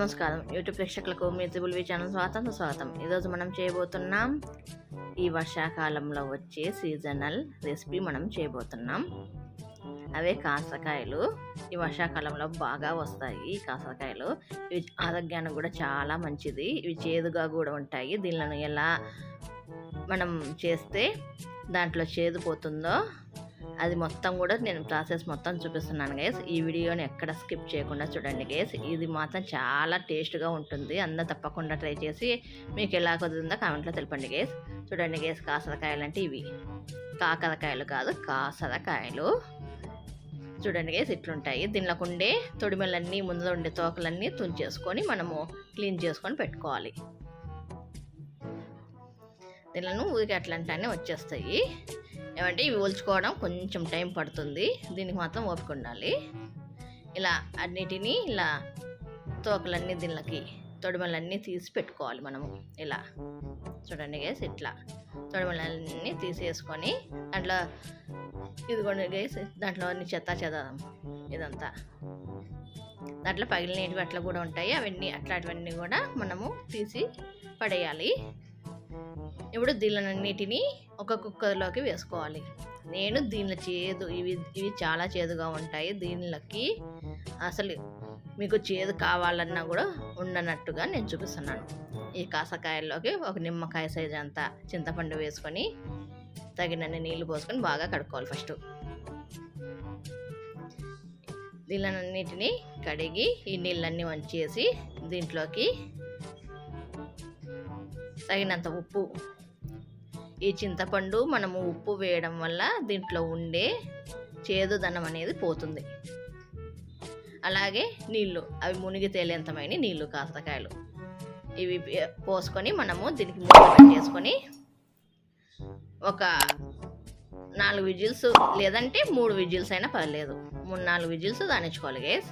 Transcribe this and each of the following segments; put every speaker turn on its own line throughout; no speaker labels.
నమస్కారం. యూట్యూబ్ ప్రేక్షకులకు మీ త్రిబుల్వి ఛానల్ స్వాగతం స్వాగతం ఈరోజు మనం చేయబోతున్నాం ఈ వర్షాకాలంలో వచ్చే సీజనల్ రెసిపీ మనం చేయబోతున్నాం. అవే కాసరకాయలు ఈ వర్షాకాలంలో బాగా వస్తాయి ఈ కాసరకాయలు ఇవి ఆరోగ్యానికి కూడా చాలా మంచిది. ఇవి చేదుగా కూడా ఉంటాయి. దీనిలను ఎలా మనం చేస్తే దాంట్లో చేదు పోతుందో అది మొత్తం కూడా నేను ప్రాసెస్ మొత్తం చూపిస్తున్నాను గైస్ ఈ వీడియోని ఎక్కడ స్కిప్ చేయకుండా చూడండి గైస్ ఇది మాత్రం చాలా టేస్ట్గా ఉంటుంది. అందరూ తప్పకుండా ట్రై చేసి మీకు ఎలా కుదిరిందో కామెంట్లో తెలపండి గైస్ చూడండి గైస్ కాసరకాయలు అంటే ఇవి. కాకరకాయలు కాదు కాసరకాయలు. చూడండి గైస్ ఇట్లుంటాయి. దీనిలోకి ఉండే తొడిమెలన్నీ ముందులో ఉండే తోకలన్నీ తుంచేసుకొని మనము క్లీన్ చేసుకొని పెట్టుకోవాలి. దీనిలో ఊరికి అట్లాంటివన్నీ వచ్చేస్తాయి. ఏమంటే ఇవి ఒలుచుకోవడం కొంచెం టైం పడుతుంది. దీనికి మాత్రం ఓపిక ఉండాలి. ఇలా అన్నిటినీ ఇలా తోకలన్నీ దీనిలోకి తొడిమలన్నీ తీసి పెట్టుకోవాలి మనము. ఇలా చూడండి గేస్ ఇట్లా తొడిమలన్నీ తీసేసుకొని దాంట్లో ఇదిగోండి గేస్ దాంట్లో అన్ని చెత్త చెదాం ఇదంతా. దాంట్లో పగిలినవి అట్లా కూడా ఉంటాయి. అవన్నీ అట్లాంటివన్నీ కూడా మనము తీసి పడేయాలి. ఇప్పుడు దీనిలన్నిటినీ ఒక కుక్కర్లోకి వేసుకోవాలి. నేను దీనిలో చేదు ఇవి ఇవి చాలా చేదుగా ఉంటాయి. దీనిలోకి అసలు మీకు చేదు కావాలన్నా కూడా ఉండనట్టుగా నేను చూపిస్తున్నాను. ఈ కాసకాయల్లోకి ఒక నిమ్మకాయ సైజ్ అంతా చింతపండు వేసుకొని తగినన్ని నీళ్ళు పోసుకొని బాగా కడుక్కోవాలి ఫస్ట్. దీనిలన్నిటిని కడిగి ఈ నీళ్ళన్నీ వంచేసి దీంట్లోకి తగినంత ఉప్పు ఈ చింతపండు మనము ఉప్పు వేయడం వల్ల దీంట్లో ఉండే చేదుదనం అనేది పోతుంది. అలాగే నీళ్ళు అవి మునిగి తేలేంతమైన నీళ్ళు కాకరకాయలు ఇవి పోసుకొని మనము దీనికి మూత పెట్టేసుకొని ఒక నాలుగు విజిల్స్ లేదంటే మూడు విజిల్స్ అయినా పర్లేదు. మూడు నాలుగు విజిల్స్ దానించుకోవాలి గేస్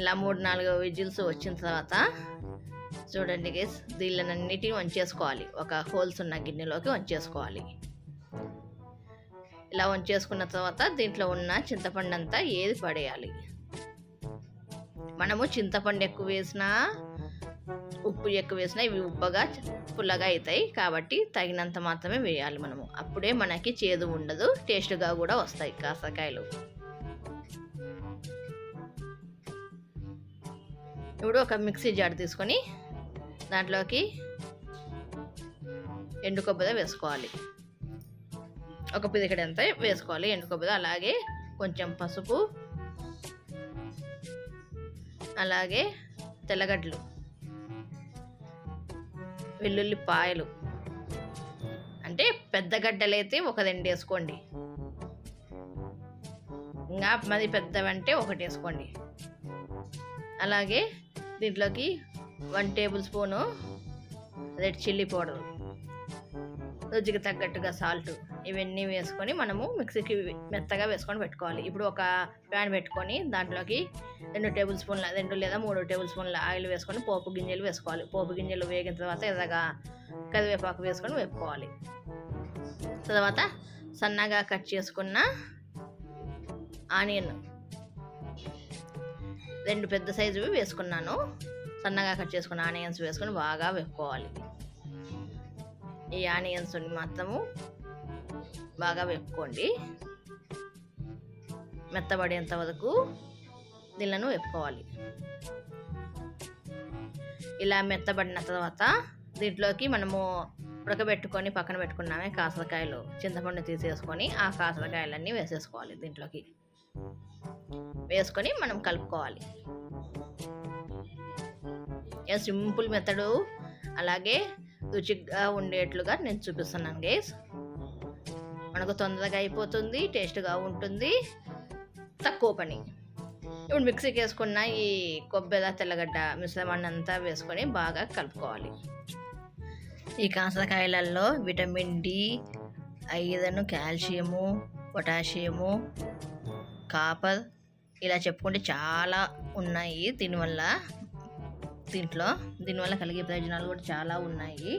ఇలా మూడు నాలుగు విజిల్స్ వచ్చిన తర్వాత చూడండి గేస్ దీళ్ళనన్నిటిని వంచేసుకోవాలి. ఒక హోల్స్ ఉన్న గిన్నెలోకి వంచేసుకోవాలి. ఇలా వంచేసుకున్న తర్వాత దీంట్లో ఉన్న చింతపండు అంతా ఏది పడేయాలి? మనము చింతపండు ఎక్కువ వేసినా ఉప్పు ఎక్కువ వేసినా ఇవి ఉప్పగా పుల్లగా అవుతాయి. కాబట్టి తగినంత మాత్రమే వేయాలి మనము. అప్పుడే మనకి చేదు ఉండదు టేస్ట్గా కూడా వస్తాయి కాసకాయలు. ఇప్పుడు ఒక మిక్సీ జార్ తీసుకొని దాంట్లోకి ఎండు కొబ్బరి వేసుకోవాలి. ఒక పిదికడి అంతా వేసుకోవాలి. ఎండు కొబ్బరి అలాగే కొంచెం పసుపు అలాగే తెల్లగడ్డలు వెల్లుల్లి పాయలు. అంటే పెద్ద గడ్డలైతే ఒక రెండు వేసుకోండి. ఇంకా మరి పెద్దవంటే ఒకటి వేసుకోండి. అలాగే దీంట్లోకి one tablespoon red chilli powder రుచికి తగ్గట్టుగా సాల్ట్ ఇవన్నీ వేసుకొని మనము మిక్సీకి మెత్తగా వేసుకొని పెట్టుకోవాలి. ఇప్పుడు ఒక ప్యాన్ పెట్టుకొని దాంట్లోకి రెండు టేబుల్ స్పూన్ల రెండు లేదా మూడు టేబుల్ స్పూన్ల ఆయిల్ వేసుకొని పోపు గింజలు వేసుకోవాలి. పోపు గింజలు వేగిన తర్వాత ఎర్రగా కరివేపాకు వేసుకొని వేపుకోవాలి. తర్వాత సన్నగా కట్ చేసుకున్న ఆనియన్ రెండు పెద్ద సైజువి వేసుకున్నాను. సన్నగా కట్ చేసుకున్న ఆనియన్స్ వేసుకొని బాగా వేపుకోవాలి. ఈ ఆనియన్స్ మాత్రము బాగా వేపుకోండి. మెత్తబడేంత వరకు దీళ్ళను వేపుకోవాలి. ఇలా మెత్తబడిన తర్వాత దీంట్లోకి మనము ఉడకబెట్టుకొని పక్కన పెట్టుకున్నామే కాసరకాయలు చింతపండు తీసేసుకొని ఆ కాసరకాయలన్నీ వేసేసుకోవాలి దీంట్లోకి. వేసుకొని మనం కలుపుకోవాలి. Simple method. అలాగే రుచిగా ఉండేట్లుగా నేను చూపిస్తున్నాను గేస్. మనకు తొందరగా అయిపోతుంది టేస్ట్గా ఉంటుంది. తక్కువ పని. ఇప్పుడు మిక్సీకి వేసుకున్న ఈ కొబ్బరి తెల్లగడ్డ మిశ్రమాన్ని అంతా వేసుకొని బాగా కలుపుకోవాలి. ఈ కాసరకాయలలో vitamin D iron calcium potassium copper ఇలా చెప్పుకుంటే చాలా ఉన్నాయి దీనివల్ల దీంట్లో దీనివల్ల కలిగే ప్రయోజనాలు కూడా చాలా ఉన్నాయి.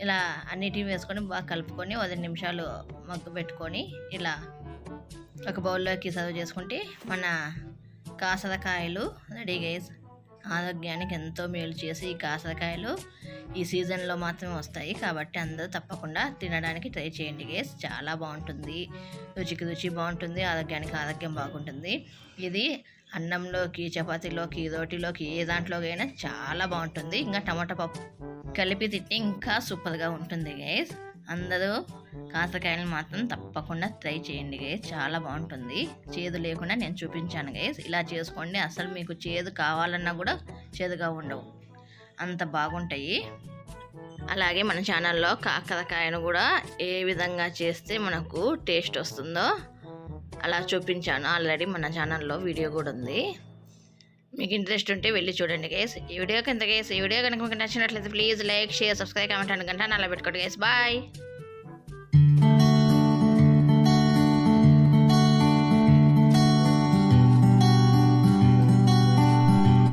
ఇలా అన్నిటిని వేసుకొని బాగా కలుపుకొని పది నిమిషాలు మగ్గు పెట్టుకొని ఇలా ఒక బౌల్లోకి సర్వ్ చేసుకుంటే మన కాసరకాయలు రెడీ గైస్ ఆరోగ్యానికి ఎంతో మేలు చేసి ఈ కాసరకాయలు ఈ సీజన్లో మాత్రమే వస్తాయి. కాబట్టి అందరూ తప్పకుండా తినడానికి ట్రై చేయండి గేస్ చాలా బాగుంటుంది. రుచికి రుచి బాగుంటుంది. ఆరోగ్యానికి ఆరోగ్యం బాగుంటుంది. ఇది అన్నంలోకి చపాతీలోకి రోటీలోకి ఏ దాంట్లోకైనా చాలా బాగుంటుంది. ఇంకా టమాటా పప్పు కలిపి తింటే ఇంకా సూపర్గా ఉంటుంది గైస్ అందరూ కాసరకాయలు మాత్రం తప్పకుండా ట్రై చేయండి గైస్ చాలా బాగుంటుంది. చేదు లేకుండా నేను చూపించాను గైస్ ఇలా చేసుకోండి. అసలు మీకు చేదు కావాలన్నా కూడా చేదుగా ఉండవు. అంత బాగుంటాయి. అలాగే మన ఛానల్లో కాకరకాయను కూడా ఏ విధంగా చేస్తే మనకు టేస్ట్ వస్తుందో అలా చూపించాను. ఆల్రెడీ మన ఛానల్లో వీడియో కూడా ఉంది. మీకు ఇంట్రెస్ట్ ఉంటే వెళ్ళి చూడండి గేస్ ఈ వీడియో కింద గేస్ ఈ వీడియో కనుక మీకు నచ్చినట్లయితే please like share subscribe comment అనుకుంటా అలా పెట్టుకోండి గేస్ బాయ్